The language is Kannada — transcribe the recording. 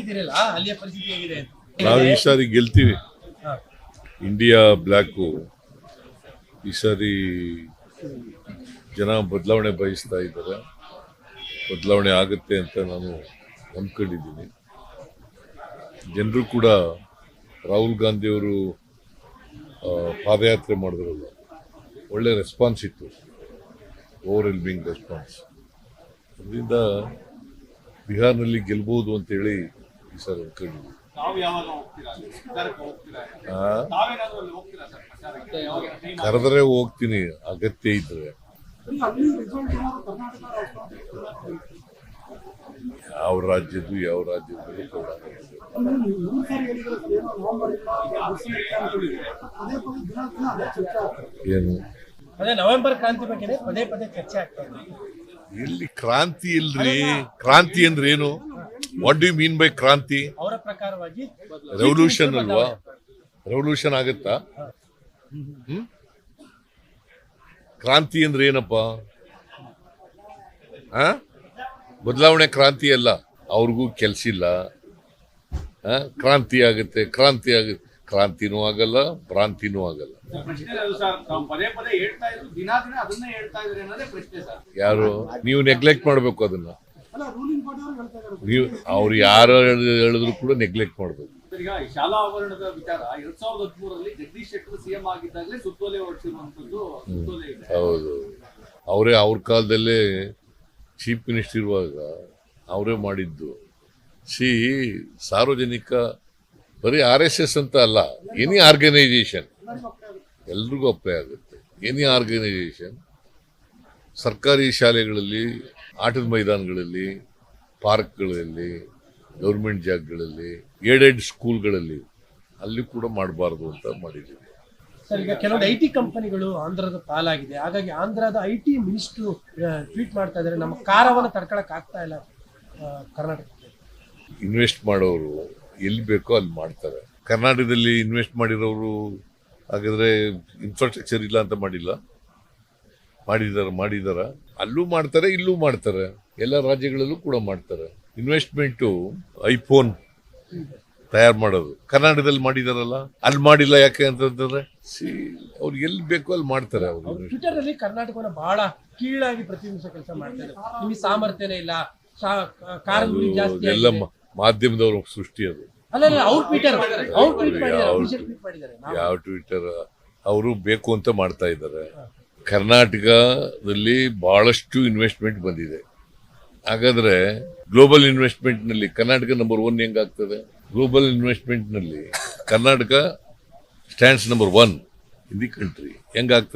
ಹೋಗಿದ್ದೀರಲ್ಲ ಅಲ್ಲಿಯ ಪರಿಸ್ಥಿತಿ ಹೇಗಿದೆ ಅಂತ. ನಾವು ಈ ಸಾರಿ ಗೆಲ್ತೀವಿ. ಇಂಡಿಯಾ ಬ್ಲ್ಯಾಕು ಈ ಸಾರಿ ಜನ ಬದಲಾವಣೆ ಬಯಸ್ತಾ ಇದ್ದಾರೆ. ಬದಲಾವಣೆ ಆಗುತ್ತೆ ಅಂತ ನಾನು ನಂಬ್ಕೊಂಡಿದ್ದೀನಿ ಜನರು ಕೂಡ ರಾಹುಲ್ ಗಾಂಧಿಯವರು ಪಾದಯಾತ್ರೆ ಮಾಡಿದ್ರಲ್ಲ ಒಳ್ಳೆ ರೆಸ್ಪಾನ್ಸ್ ಇತ್ತು. ಓವರ್ ಎಲ್ಬಿಂಗ್ ರೆಸ್ಪಾನ್ಸ್ ಅದರಿಂದ ಬಿಹಾರ್ನಲ್ಲಿ ಗೆಲ್ಬೋದು ಅಂತೇಳಿ ಈ ಸಾರಿ ಕರೆದ್ರೆ ಹೋಗ್ತೀನಿ ಅಗತ್ಯ ಇದ್ರೆ. ಯಾವ ರಾಜ್ಯದ್ದು ಯಾವ ರಾಜ್ಯದ್ದು ಕೂಡ ಏನು? ಅದೇ ನವೆಂಬರ್ ಕ್ರಾಂತಿ ಬಗ್ಗೆ ಪದೇ ಪದೇ ಚರ್ಚೆ ಆಗ್ತಾ ಇಲ್ಲಿ ಎಲ್ಲಿ ಕ್ರಾಂತಿ ಇಲ್ರಿ? ಕ್ರಾಂತಿ ಅಂದ್ರೆ ಏನು? ವಾಟ್ ಡು ಮೀನ್ ಬೈ ಕ್ರಾಂತಿ? ಅವರ ಪ್ರಕಾರವಾಗಿ ರೆವಲ್ಯೂಷನ್ ಅಲ್ವಾ? ರೆವಲ್ಯೂಷನ್ ಆಗತ್ತಾ? ಕ್ರಾಂತಿ ಅಂದ್ರೆ ಏನಪ್ಪ? ಆ ಬದಲಾವಣೆ ಕ್ರಾಂತಿ ಅಲ್ಲ. ಅವ್ರಿಗೂ ಕೆಲ್ಸ ಇಲ್ಲ. ಆ? ಕ್ರಾಂತಿ ಆಗುತ್ತೆ ಕ್ರಾಂತಿ ಆಗುತ್ತೆ. ಕ್ರಾಂತಿನೂ ಆಗಲ್ಲ ಭ್ರಾಂತಿನೂ ಆಗಲ್ಲ. ಯಾರು? ನೀವು ನೆಗ್ಲೆಕ್ಟ್ ಮಾಡಬೇಕು ಅದನ್ನ. ನೀವು ಅವ್ರು ಯಾರು ಹೇಳಿದ್ರು ಕೂಡ ನೆಗ್ಲೆಕ್ಟ್ ಮಾಡಬೇಕು. ಈಗ ಶಾಲಾ ಆವರಣದ ವಿಚಾರ ಎರಡ್ ಸಾವಿರದ ಹದಿಮೂರರಲ್ಲಿ ಜಗದೀಶ್ ಶೆಟ್ಟರ್ ಸಿಎಂ ಆಗಿದ್ದಾಗಲೇ ಸುತ್ತೋಲೆ ಹೊರಡಿಸಿರುವಂತದ್ದು ಸುತ್ತೋಲೆ ಇದೆ. ಹೌದು. ಅವರೇ ಅವ್ರ ಕಾಲದಲ್ಲೇ ಚೀಫ್ ಮಿನಿಸ್ಟರ್ ಇರುವಾಗ ಅವರೇ ಮಾಡಿದ್ದು. ಸಿ ಸಾರ್ವಜನಿಕ ಬರೀ ಆರ್ ಎಸ್ ಎಸ್ ಅಂತ ಅಲ್ಲ ಎನಿ ಆರ್ಗನೈಸೇಷನ್ ಎಲ್ರಿಗೂ ಅಪ್ಲೈ ಆಗುತ್ತೆ. ಎನಿ ಆರ್ಗನೈಸೇಷನ್ ಸರ್ಕಾರಿ ಶಾಲೆಗಳಲ್ಲಿ ಆಟದ ಮೈದಾನಗಳಲ್ಲಿ ಪಾರ್ಕ್ಗಳಲ್ಲಿ ಗೌರ್ಮೆಂಟ್ ಜಾಗಗಳಲ್ಲಿ ಏಡೆಡ್ ಸ್ಕೂಲ್ಗಳಲ್ಲಿ ಅಲ್ಲಿ ಕೂಡ ಮಾಡಬಾರ್ದು ಅಂತ ಮಾಡಿದ್ದೀವಿ. ಸರ್ ಈಗ ಕೆಲವೊಂದು ಐ ಟಿ ಕಂಪನಿಗಳು ಆಂಧ್ರದ ಪಾಲಾಗಿದೆ. ಹಾಗಾಗಿ ಆಂಧ್ರದ ಐ ಟಿ ಮಿನಿಸ್ಟ್ರು ಟ್ವೀಟ್ ಮಾಡ್ತಾ ಇದ್ದಾರೆ. ನಮ್ಮ ಕಾರವನ್ನು ತಡ್ಕೊಳಕ್ ಆಗ್ತಾ ಇಲ್ಲ ಕರ್ನಾಟಕ ಇನ್ವೆಸ್ಟ್ ಮಾಡೋರು ಎಲ್ಲಿ ಬೇಕೋ ಅಲ್ಲಿ ಮಾಡ್ತಾರೆ. ಕರ್ನಾಟಕದಲ್ಲಿ ಇನ್ವೆಸ್ಟ್ ಮಾಡಿರೋರು ಹಾಗಾದ್ರೆ ಇನ್ಫ್ರಾಸ್ಟ್ರಕ್ಚರ್ ಇಲ್ಲ ಅಂತ ಮಾಡಿಲ್ಲ. ಮಾಡಿದಾರ ಮಾಡಿದಾರ. ಅಲ್ಲೂ ಮಾಡ್ತಾರೆ ಇಲ್ಲೂ ಮಾಡ್ತಾರೆ. ಎಲ್ಲ ರಾಜ್ಯಗಳಲ್ಲೂ ಕೂಡ ಮಾಡ್ತಾರೆ. ಇನ್ವೆಸ್ಟ್ಮೆಂಟು ಐಫೋನ್ ತಯಾರು ಮಾಡೋದು. ಕರ್ನಾಟಕದಲ್ಲಿ ಮಾಡಿದಾರಲ್ಲ? ಅಲ್ಲಿ ಮಾಡಿಲ್ಲ ಯಾಕೆ ಅಂತಂದ್ರೆ ಸಿ ಅವ್ರು ಎಲ್ಲಿ ಬೇಕೋ ಅಲ್ಲಿ ಮಾಡ್ತಾರೆ ಅವರು ಟ್ವಿಟರ್ ಅಲ್ಲಿ ಕರ್ನಾಟಕವನ್ನ ಬಹಳ ಕೀಳಾಗಿ ಪ್ರತಿನಿಧಿಸೋ ಕೆಲಸ ಮಾಡ್ತಾರೆ. ನಿಮಗೆ ಸಾಮರ್ಥ್ಯನೇ ಇಲ್ಲ. ಎಲ್ಲ ಮಾಧ್ಯಮದವ್ರ ಸೃಷ್ಟಿ ಅದು. ಯಾವ ಟ್ವಿಟರ್ ಅವರು ಬೇಕು ಅಂತ ಮಾಡ್ತಾ ಇದ್ದಾರೆ. ಕರ್ನಾಟಕದಲ್ಲಿ ಬಹಳಷ್ಟು ಇನ್ವೆಸ್ಟ್ಮೆಂಟ್ ಬಂದಿದೆ. ಹಾಗಾದ್ರೆ ಗ್ಲೋಬಲ್ ಇನ್ವೆಸ್ಟ್ಮೆಂಟ್ನಲ್ಲಿ ಕರ್ನಾಟಕ ನಂಬರ್ ಒನ್ ಹೆಂಗಾಗ್ತದೆ? Global ಇನ್ವೆಸ್ಟ್ಮೆಂಟ್ನಲ್ಲಿ Karnataka stands number one in the country ಹೆಂಗಾಗ್ತದೆ?